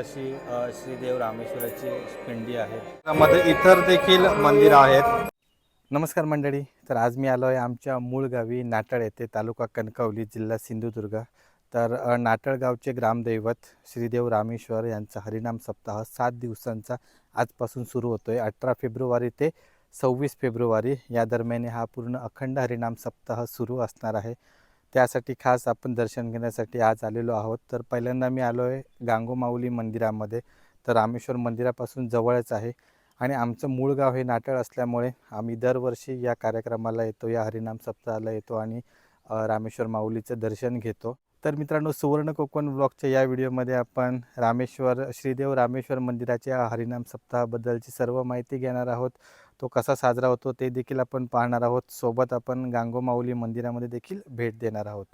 अशी श्रीदेव रामेश्वराची पिंडी आहे त्यामध्ये इतर देखील मंदिर आहेत. नमस्कार मंडळी तर आज मी आलो आहे आमच्या मूळ गावी नाटळ येथे तालुका कणकवली जिल्हा सिंधुदुर्ग. तर नाटळगावचे नाटळ गावचे ग्रामदैवत श्रीदेव रामेश्वर यांचा हरिनाम सप्ताह सात दिवसांचा आजपासून सुरू होतो आहे अठरा फेब्रुवारी ते सव्वीस फेब्रुवारी या दरम्यान हा पूर्ण अखंड हरिनाम सप्ताह सुरू असणार आहे. त्यासाठी खास आपण दर्शन घेण्यासाठी आज आलेलो आहोत. तर पहिल्यांदा मी आलो आहे गांगोमाऊली मंदिरामध्ये. तर रामेश्वर मंदिरापासून जवळच आहे आणि आमचं मूळ गाव हे नाटळ असल्यामुळे आम्ही दरवर्षी या कार्यक्रमाला येतो या हरिनाम सप्ताहाला येतो आणि रामेश्वर माऊलीचं दर्शन घेतो. तर मित्रांनो सुवर्ण कोकण ब्लॉगच्या या व्हिडिओमध्ये आपण रामेश्वर श्रीदेव रामेश्वर मंदिराच्या हरिनाम सप्ताहाबद्दलची सर्व माहिती घेणार आहोत. तो कसा साजरा होतो ते देखील आपण पाहणार आहोत. सोबत आपण गांगोमाऊली मंदिरामध्ये देखील भेट देणार आहोत.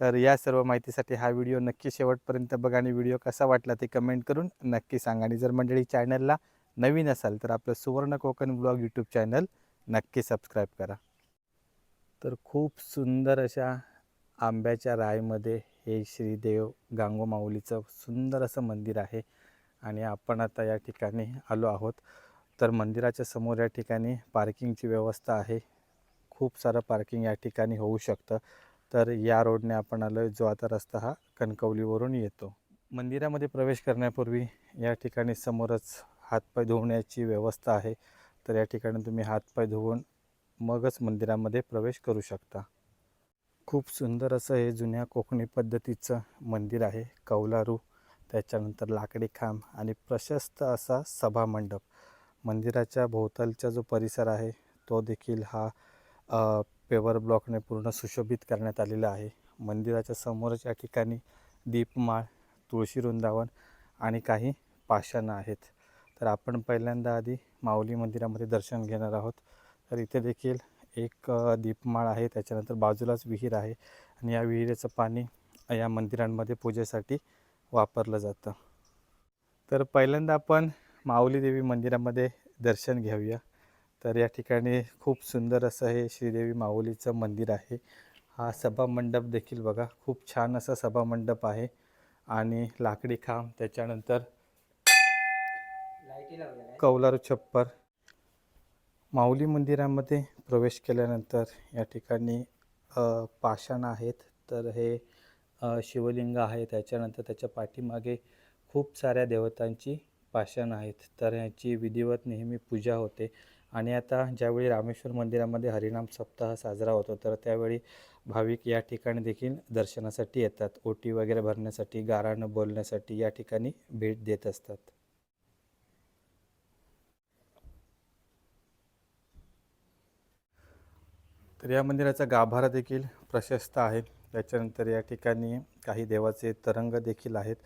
तर या सर्व माहितीसाठी हा व्हिडिओ नक्की शेवटपर्यंत बघा आणि व्हिडिओ कसा वाटला ते कमेंट करून नक्की सांगा. आणि जर मंडळी चॅनलला नवीन असाल तर आपलं Suvarna Kokan blog YouTube channel नक्की सबस्क्राईब करा. तर खूप सुंदर अशा आंब्याच्या रायमध्ये हे श्रीदेव गांगोमाऊलीचं सुंदर असं मंदिर आहे. आणि आपण आता या ठिकाणी आलो आहोत. तर मंदिराच्या समोर या ठिकाणी पार्किंगची व्यवस्था आहे. खूप सारं पार्किंग या ठिकाणी होऊ शकतं. तर या रोडने आपण आलो जो आता रस्ता हा कणकवलीवरून येतो. मंदिरामध्ये प्रवेश करण्यापूर्वी या ठिकाणी समोरच हातपाय धुवण्याची व्यवस्था आहे. तर या ठिकाणी तुम्ही हातपाय धुवून मगच मंदिरामध्ये प्रवेश करू शकता. खूप सुंदर असं हे जुन्या कोकणी पद्धतीचं मंदिर आहे कौलारू. त्याच्यानंतर लाकडी खांब आणि प्रशस्त असा सभामंडप. मंदिराच्या भोवतालचा जो परिसर आहे तो देखील हा पेवर ब्लॉकने पूर्ण सुशोभित करण्यात आलेला आहे. मंदिराच्या समोरच या ठिकाणी दीपमाळ तुळशी वृंदावन आणि काही पाषाणं आहेत. तर आपण पहिल्यांदा आधी माऊली मंदिरामध्ये दर्शन घेणार आहोत. तर इथे देखील एक दीपमाळ आहे त्याच्यानंतर बाजूलाच विहीर आहे आणि या विहिरीचं पाणी या मंदिरांमध्ये पूजेसाठी वापरलं जातं. तर पहिल्यांदा आपण माऊली देवी मंदिरामध्ये दर्शन घेऊया तर या ठिकाणी खूप सुंदर असं हे श्रीदेवी माऊलीचं मंदिर आहे. हा सभामंडप देखील बघा खूप छान असा सभामंडप आहे. आणि लाकडी खांब त्याच्यानंतर कौलारू छप्पर. माऊली मंदिरामध्ये प्रवेश केल्यानंतर या ठिकाणी पाषाण आहेत. तर हे शिवलिंग आहे. त्याच्यानंतर त्याच्या पाठीमागे खूप साऱ्या देवतांची पाषाण आहेत. तर ह्याची विधिवत नेहमी पूजा होते. आणि आता ज्यावेळी रामेश्वर मंदिरामध्ये हरिनाम सप्ताह साजरा होतो तर त्यावेळी भाविक या ठिकाणी देखील दर्शनासाठी येतात. ओटी वगैरे भरण्यासाठी गाराणं बोलण्यासाठी या ठिकाणी भेट देत असतात. तर या मंदिराचा गाभारा देखील प्रशस्त आहे. त्याच्यानंतर या ठिकाणी काही देवाचे तरंग देखील आहेत.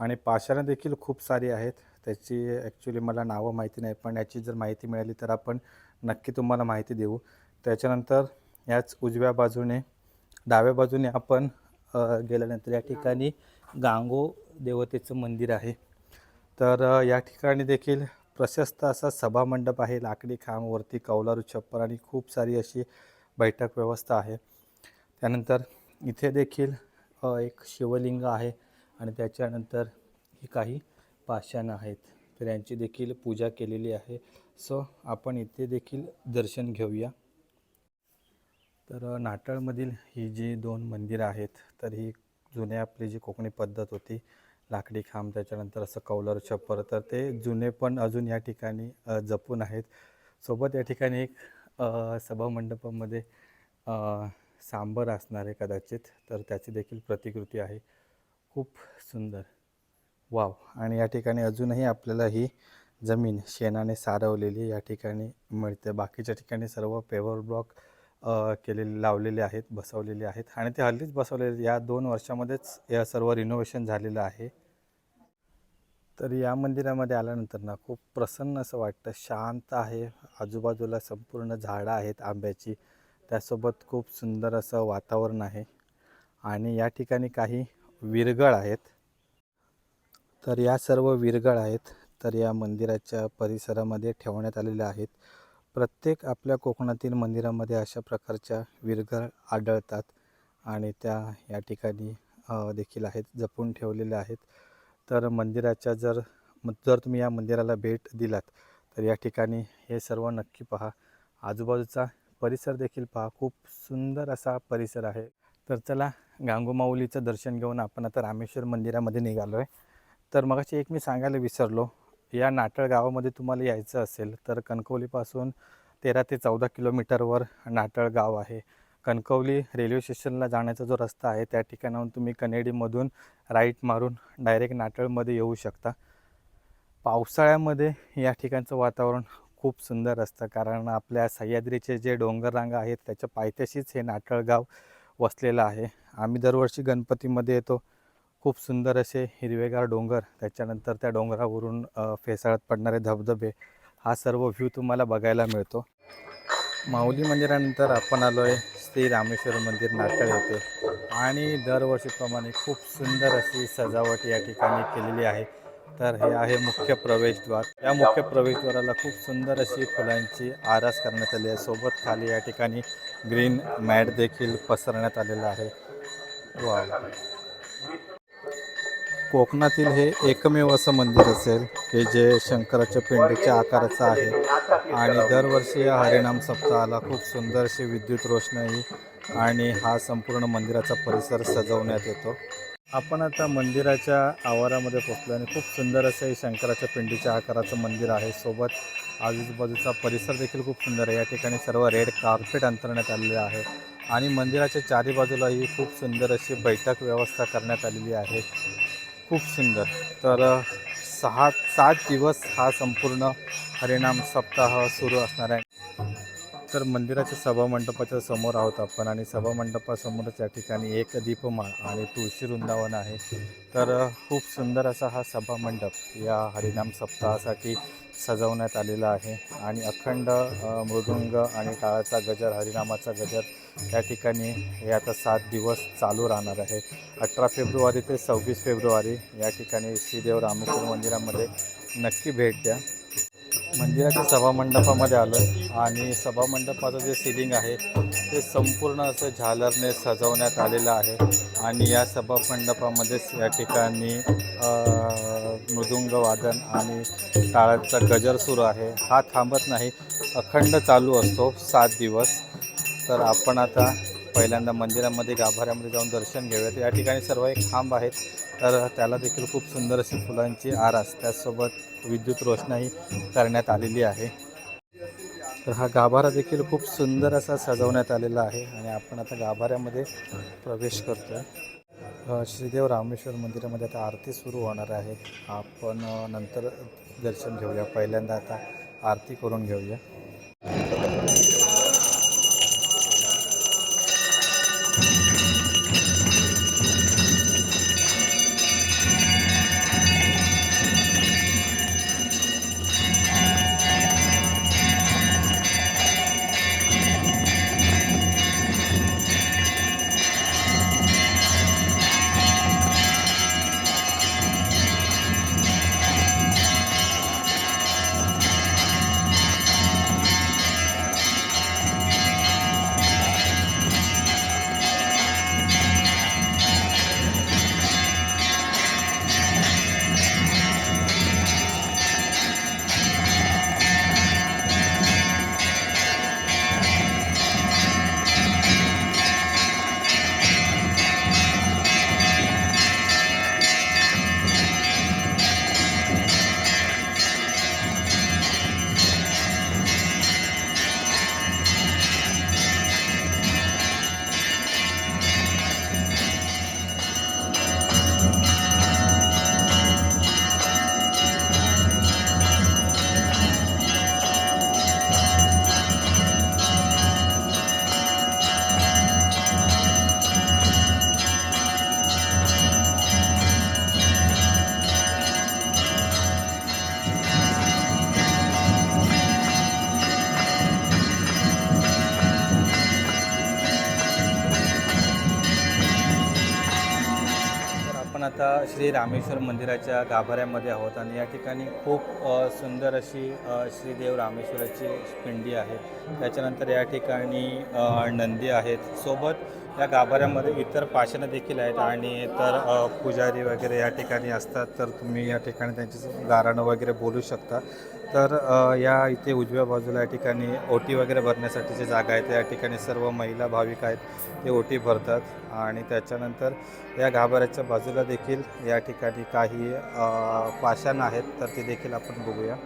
आणि पाषाणं देखील खूप सारी आहेत. त्याची ॲक्च्युली मला नावं माहिती नाही पण याची जर माहिती मिळाली तर आपण नक्की तुम्हाला माहिती देऊ. त्याच्यानंतर याच उजव्या बाजूने डाव्या बाजूने आपण गेल्यानंतर या ठिकाणी गांगो देवतेचं मंदिर आहे. तर या ठिकाणी देखील प्रशस्त असा सभामंडप आहे. लाकडी खांबवरती कौलारू छप्पर आणि खूप सारी अशी बैठक व्यवस्था आहे. त्यानंतर इथे देखील एक शिवलिंग आहे आणि त्याच्यानंतर ही काही पाषाण आहेत. तर यांची देखील पूजा केलेली आहे. सो आपण इथे देखील दर्शन घेऊया. तर नाटळमधील ही जी दोन मंदिरं आहेत तर ही जुने आपली जी कोकणी पद्धत होती लाकडी खांब त्याच्यानंतर असं कौलर छप्पर तर ते जुने पण अजून या ठिकाणी जपून आहेत. सोबत या ठिकाणी एक सभामंडपामध्ये सांबर असणार आहे कदाचित तर त्याची देखील प्रतिकृती आहे. खूप सुंदर. वाव. आणि या ठिकाणी अजूनही आपल्याला ही जमीन शेणाने सारवलेली या ठिकाणी मिळते. बाकीच्या ठिकाणी सर्व पेवर ब्लॉक केलेले लावलेले आहेत बसवलेले आहेत. आणि ते हल्लीच बसवलेले या दोन वर्षामध्येच या सर्व रिनोव्हेशन झालेलं आहे. तर या मंदिरामध्ये आल्यानंतर ना खूप प्रसन्न असं वाटतं. शांत आहे. आजूबाजूला संपूर्ण झाडं आहेत आंब्याची. त्यासोबत खूप सुंदर असं वातावरण आहे. आणि या ठिकाणी काही विरगळ आहेत. तर या सर्व विरगळ आहेत तर या मंदिराच्या परिसरामध्ये ठेवण्यात आलेल्या आहेत. प्रत्येक आपल्या कोकणातील मंदिरामध्ये अशा प्रकारच्या विरगळ आढळतात आणि त्या या ठिकाणी देखील आहेत जपून ठेवलेल्या आहेत. तर मंदिराच्या जर जर तुम्ही या मंदिराला भेट दिलात तर या ठिकाणी हे सर्व नक्की पहा. आजूबाजूचा परिसर देखील पहा. खूप सुंदर असा परिसर आहे. तर चला गांगुमाऊलीचं दर्शन घेऊन आपण आता रामेश्वर मंदिरामध्ये निघालो आहे तर मगाशी एक मी सांगायला विसरलो. या नाटळ गावामध्ये तुम्हाला यायचं असेल तर कणकवलीपासून तेरा ते चौदा किलोमीटरवर नाटळ गाव आहे. कणकवली रेल्वे स्टेशनला जाण्याचा जो रस्ता आहे त्या ठिकाणाहून तुम्ही कनेडीमधून राईट मारून डायरेक्ट नाटळमध्ये येऊ शकता. पावसाळ्यामध्ये या ठिकाणचं वातावरण खूप सुंदर असतं कारण आपल्या सह्याद्रीचे जे डोंगररांगा आहेत त्याच्या पायथ्याशीच हे नाटळ गाव वसलेलं आहे. आम्ही दरवर्षी गणपतीमध्ये येतो. खूप सुंदर असे हिरवेगार डोंगर त्याच्यानंतर त्या डोंगरावरून फेसाळत पडणारे धबधबे हा सर्व व्ह्यू तुम्हाला बघायला मिळतो. माऊली मंदिरानंतर आपण आलो आहे श्री रामेश्वर मंदिर नाटळ येथे. आणि दरवर्षीप्रमाणे खूप सुंदर अशी सजावट या ठिकाणी केलेली आहे. तर हे आहे मुख्य प्रवेशद्वार. या मुख्य प्रवेशद्वाराला खूप सुंदर अशी फुलांची आरास करण्यात आली आहे. सोबत खाली या ठिकाणी ग्रीन मॅट देखील पसरण्यात आलेला आहे. वा कोकणातील हे एकमेव असं मंदिर असेल की जे शंकराच्या पिंडीच्या आकाराचं आहे. आणि दरवर्षी या हरिनाम सप्ताहाला खूप सुंदर अशी विद्युत रोषणाई आणि हा संपूर्ण मंदिराचा परिसर सजवण्यात येतो. आपण आता मंदिराच्या आवारामध्ये पोचलो आणि खूप सुंदर असं हे शंकराच्या पिंडीच्या आकाराचं मंदिर आहे. सोबत आजूबाजूचा परिसर देखील खूप सुंदर आहे. या ठिकाणी सर्व रेड कार्पेट अंतरण्यात आलेले आहे. आणि मंदिराच्या चारी बाजूलाही खूप सुंदर अशी बैठक व्यवस्था करण्यात आलेली आहे. खूप सुंदर. तर सहा सात दिवस हा संपूर्ण हरिनाम सप्ताह सुरू असणार आहे. तर मंदिराच्या सभामंडपाच्या समोर आहोत आपण आणि सभामंडपासमोरच या ठिकाणी एक दीपमाळ आणि तुळशी वृंदावन आहे. तर खूप सुंदर असा हा सभामंडप या हरिनाम सप्ताहासाठी सजवण्यात आलेला आहे. आणि अखंड मृदुंग आणि टाळाचा गजर हरिनामाचा गजर या ठिकाणी हे आता सात दिवस चालू राहणार आहे. अठरा फेब्रुवारी ते सव्वीस फेब्रुवारी या ठिकाणी श्रीदेव रामेश्वर मंदिरामध्ये नक्की भेट द्या. म्हणजे मंदिराच्या सभामंडपामध्ये आलो आहे आणि सभामंडपाचं जे सिलिंग आहे ते संपूर्ण असं झालरने सजवण्यात आलेलं आहे. आणि या सभामंडपामध्येच या ठिकाणी मृदुंगवादन मृदुंग वादन आणि टाळाचा गजर सुरू आहे. हा थांबत नाही. अखंड चालू असतो. सात दिवस. तर आपण आता पहिल्यांदा मंदिरामध्ये गाभाऱ्यामध्ये जाऊन दर्शन घेऊयात. या ठिकाणी सर्व एक खांब आहेत. तर त्याला देखील खूप सुंदर अशी फुलांची आरास त्याचसोबत विद्युत रोषणाई करण्यात आलेली आहे. तर हा गाभारा देखील खूप सुंदर असा सजवण्यात आलेला आहे आणि आपण आता गाभाऱ्यामध्ये प्रवेश करतो आहे श्रीदेव रामेश्वर मंदिरामध्ये आता आरती सुरू होणार आहे. आपण नंतर दर्शन घेऊया. पहिल्यांदा आता आरती करून घेऊया. श्री रामेश्वर मंदिराच्या गाभाऱ्यामध्ये आहोत आणि या ठिकाणी खूप सुंदर अशी श्रीदेव रामेश्वराची पिंडी आहे. त्याच्यानंतर या ठिकाणी नंदी आहेत. सोबत या गाभाऱ्यामध्ये इतर पाषाणं देखील आहेत आणि तर पुजारी वगैरे या ठिकाणी असतात तर तुम्ही या ठिकाणी त्यांची गाराणं वगैरे बोलू शकता. तर या इथे उजव्या बाजूला या ठिकाणी ओटी वगैरे भरण्यासाठीची जागा आहे. त्या ठिकाणी सर्व महिला भाविक आहेत ते ओटी भरतात आणि त्याच्यानंतर या गाभाऱ्याच्या बाजूला देखील या ठिकाणी काही पाषाणं पाषाण आहेत तर ते देखील आपण बघूया.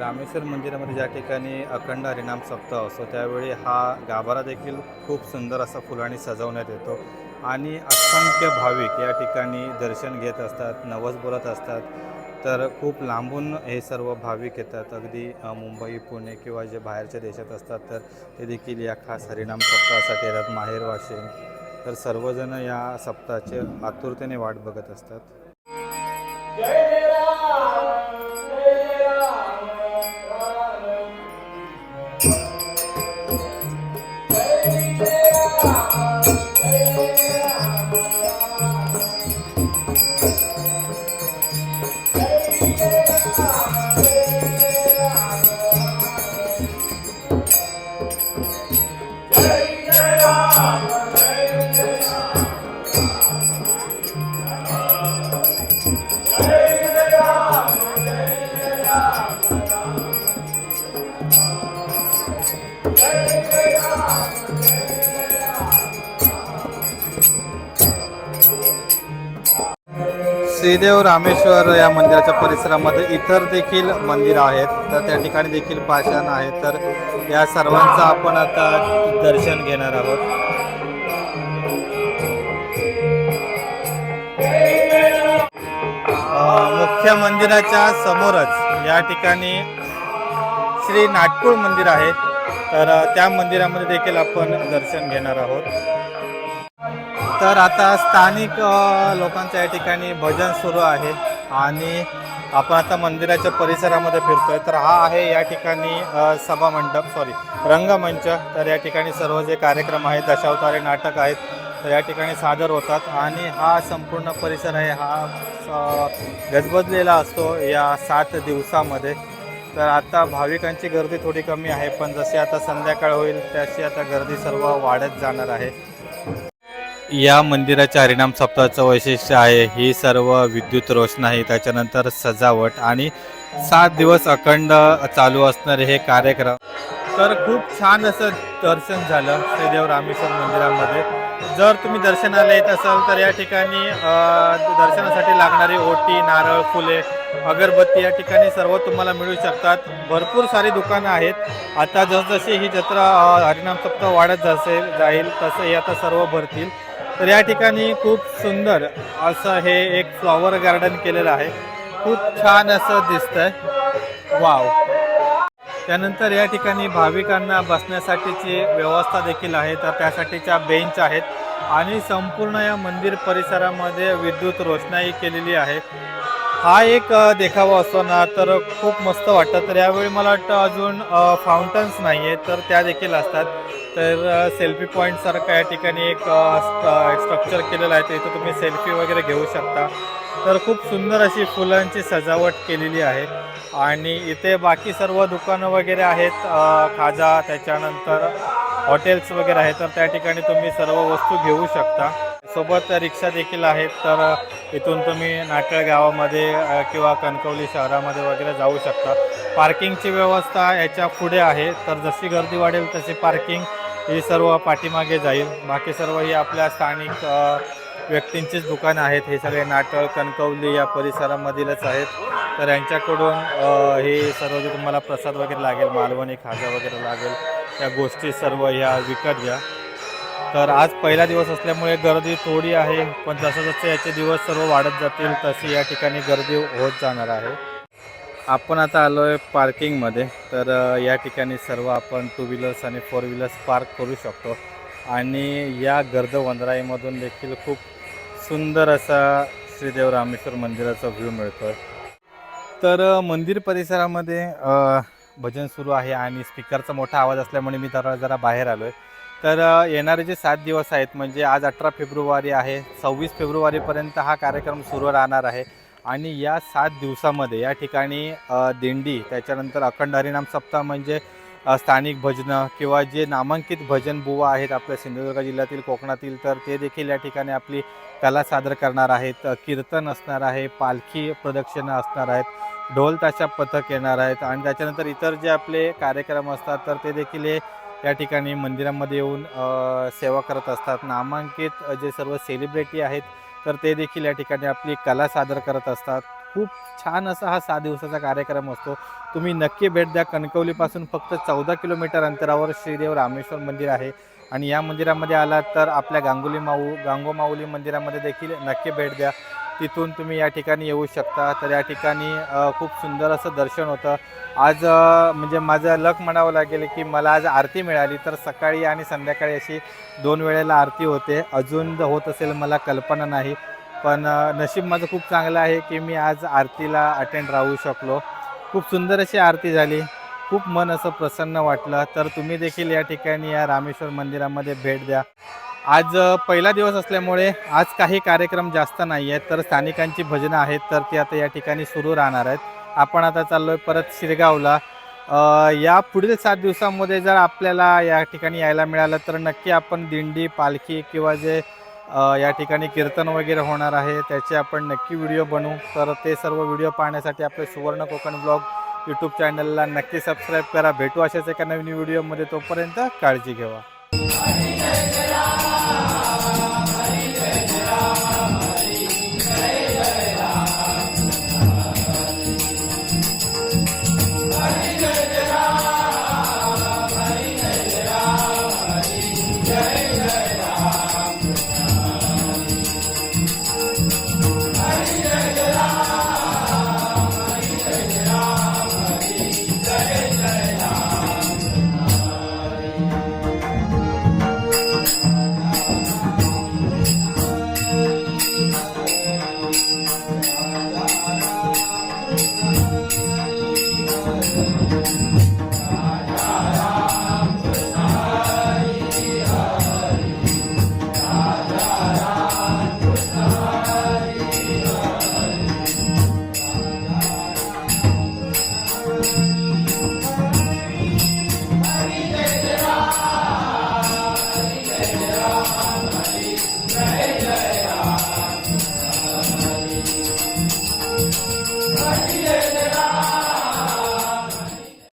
रामेश्वर मंदिरामध्ये ज्या ठिकाणी अखंड हरिनाम सप्ताह असतो त्यावेळी हा गाभारा देखील खूप सुंदर असा फुलांनी सजवण्यात येतो. आणि असंख्य भाविक या ठिकाणी दर्शन घेत असतात नवस बोलत असतात. तर खूप लांबून हे सर्व भाविक येतात. अगदी मुंबई पुणे किंवा जे बाहेरच्या देशात असतात तर ते देखील या खास हरिनाम सप्ताहासाठी येतात. माहेर वाशिम. तर सर्वजण या सप्ताहाचे आतुरतेने वाट बघत असतात. श्रीदेव रामेश्वर या मंदिराच्या परिसरामध्ये इतर देखील मंदिरं आहेत. तर त्या ठिकाणी देखील पाषाण आहेत तर या सर्वांचं आपण आता दर्शन घेणार आहोत. मुख्य मंदिराच्या समोरच या ठिकाणी श्री नाटकुळ मंदिर आहे. तर त्या मंदिरामध्ये देखील आपण दर्शन घेणार आहोत. तर आता स्थानिक लोकांच्या या ठिकाणी भजन सुरू आहे आणि आपण आता मंदिराच्या परिसरामध्ये फिरतोय. तर हा आहे या ठिकाणी सभा मंडप सॉरी रंगमंच. तर या ठिकाणी सर्व जे कार्यक्रम आहेत दशावतारे नाटक आहेत तर या ठिकाणी सादर होतात. आणि हा संपूर्ण परिसर आहे हा गजबजलेला असतो या सात दिवसामध्ये. तर आता भाविकांची गर्दी थोडी कमी आहे पण जशी आता संध्याकाळ होईल तशी आता गर्दी सर्व वाढत जाणार आहे. या मंदिराच्या हरिणाम सप्ताहाचं वैशिष्ट्य आहे. ही सर्व विद्युत रोषणाई त्याच्यानंतर सजावट आणि सात दिवस अखंड चालू असणारे हे कार्यक्रम. तर खूप छान असं दर्शन झालं श्रीदेव रामेश्वर मंदिरामध्ये. जर तुम्ही दर्शनाला येत असाल तर या ठिकाणी दर्शनासाठी लागणारी ओटी नारळ फुले अगरबत्ती या ठिकाणी सर्व तुम्हाला मिळू शकतात. भरपूर सारी दुकानं आहेत. आता जसजशी ही जत्रा हरिणाम हरिनाम सप्ताह वाढत जसे जाईल तसं हे आता सर्व भरतील. तर या ठिकाणी खूप सुंदर असं हे एक फ्लॉवर गार्डन केलेलं आहे. खूप छान असं दिसतंय. वाव त्यानंतर या ठिकाणी भाविकांना बसण्यासाठीची व्यवस्था देखील आहे. तर त्यासाठीच्या बेंच आहेत. आणि संपूर्ण या मंदिर परिसरामध्ये विद्युत रोषणाई केलेली आहे. हा एक देखावा असतो ना तर खूप मस्त वाटतं. तर यावेळी मला वाटतं अजून फाउंटन्स नाही आहेत तर त्या देखील असतात. तर सेल्फी पॉईंटसारखं या ठिकाणी एक स्ट्रक्चर केलेलं आहे. तर इथं तुम्ही सेल्फी वगैरे घेऊ शकता. तर खूप सुंदर अशी फुलांची सजावट केलेली आहे. आणि इथे बाकी सर्व दुकानं वगैरे आहेत. खाजा त्याच्यानंतर हॉटेल्स वगैरे आहेत. तर त्या ठिकाणी तुम्ही सर्व वस्तू घेऊ शकता. सोबत रिक्षा देखील आहेत. तर इथून तुम्ही नाटळ गावामध्ये किंवा कणकवली शहरामध्ये वगैरे जाऊ शकता. पार्किंगची व्यवस्था याच्यापुढे आहे. तर जशी गर्दी वाढेल तशी पार्किंग ही सर्व पाठीमागे जाईल. बाकी सर्व ही आपल्या स्थानिक व्यक्तींचीच दुकानं आहेत. हे सगळे नाटळ कणकवली या परिसरामधीलच आहेत. तर यांच्याकडून हे सर्व जे तुम्हाला प्रसाद वगैरे लागेल मालवणी खाजा वगैरे लागेल या गोष्टी सर्व ह्या विकत घ्या. तर आज पहिला दिवस असल्यामुळे गर्दी थोडी आहे पण जसं जसं याचे दिवस सर्व वाढत जातील तशी या ठिकाणी गर्दी होत जाणार आहे. आपण आता आलो आहे पार्किंगमध्ये. तर या ठिकाणी सर्व आपण टू व्हीलर्स आणि फोर व्हीलर्स पार्क करू शकतो. आणि या गर्द वंदराईमधून देखील खूप सुंदर असा श्रीदेव रामेश्वर मंदिराचा व्ह्यू मिळतो तर मंदिर परिसरामध्ये भजन सुरू आहे आणि स्पीकरचा मोठा आवाज असल्यामुळे मी जरा जरा बाहेर आलो आहे तर येणारे जे सात दिवस आहेत म्हणजे आज अठरा फेब्रुवारी आहे सव्वीस फेब्रुवारीपर्यंत हा कार्यक्रम सुरू राहणार आहे. आणि या सात दिवसामध्ये या ठिकाणी दिंडी त्याच्यानंतर अखंड हरिनाम सप्ताह म्हणजे स्थानिक भजनं किंवा जे नामांकित भजन बुवा आहेत आपल्या सिंधुदुर्ग जिल्ह्यातील कोकणातील तर ते देखील या ठिकाणी आपली कला सादर करणार आहेत. कीर्तन असणार आहे पालखी प्रदक्षिणा असणार आहेत ढोल ताशा पथक येणार आहेत आणि त्याच्यानंतर इतर जे आपले कार्यक्रम असतात तर ते देखील हे या ठिकाणी मंदिरामध्ये येऊन सेवा करत असतात. नामांकित जे सर्व सेलिब्रिटी आहेत तर ते देखील या ठिकाणी आपली कला सादर करत असतात. खूप छान असा हा सहा दिवसाचा कार्यक्रम असतो. तुम्ही नक्की भेट द्या. कणकवलीपासून फक्त चौदा किलोमीटर अंतरावर श्रीदेव रामेश्वर मंदिर आहे. आणि या मंदिरामध्ये आलात तर आपल्या गांगुली माऊ गांगो माऊली मंदिरामध्ये देखील नक्की भेट द्या. तिथून तुम्ही या ठिकाणी येऊ शकता. तर या ठिकाणी खूप सुंदर असं दर्शन होतं. आज म्हणजे माझं लक म्हणावं लागेल की मला आज आरती मिळाली. तर सकाळी आणि संध्याकाळी अशी दोन वेळेला आरती होते. अजून होत असेल मला कल्पना नाही. पण नशीब माझं खूप चांगलं आहे की मी आज आरतीला अटेंड राहू शकलो. खूप सुंदर अशी आरती झाली. खूप मन असं प्रसन्न वाटलं. तर तुम्ही देखील या ठिकाणी या रामेश्वर मंदिरामध्ये भेट द्या. आज पहिला दिवस असल्यामुळे आज काही कार्यक्रम जास्त नाही आहेत तर स्थानिकांची भजनं आहेत तर ती आता या ठिकाणी सुरू राहणार आहेत. आपण आता चाललो आहे परत शिरगावला. या पुढील सात दिवसामध्ये जर आपल्याला या ठिकाणी यायला मिळालं तर नक्की आपण दिंडी पालखी किंवा जे या ठिकाणी कीर्तन वगैरे होणार आहे त्याचे आपण नक्की व्हिडिओ बनवू. तर ते सर्व व्हिडिओ पाहण्यासाठी आपले सुवर्ण कोकण ब्लॉग यूट्यूब चॅनलला नक्की सबस्क्राईब करा. भेटू अशाच एका नवीन व्हिडिओमध्ये तोपर्यंत काळजी घ्यावा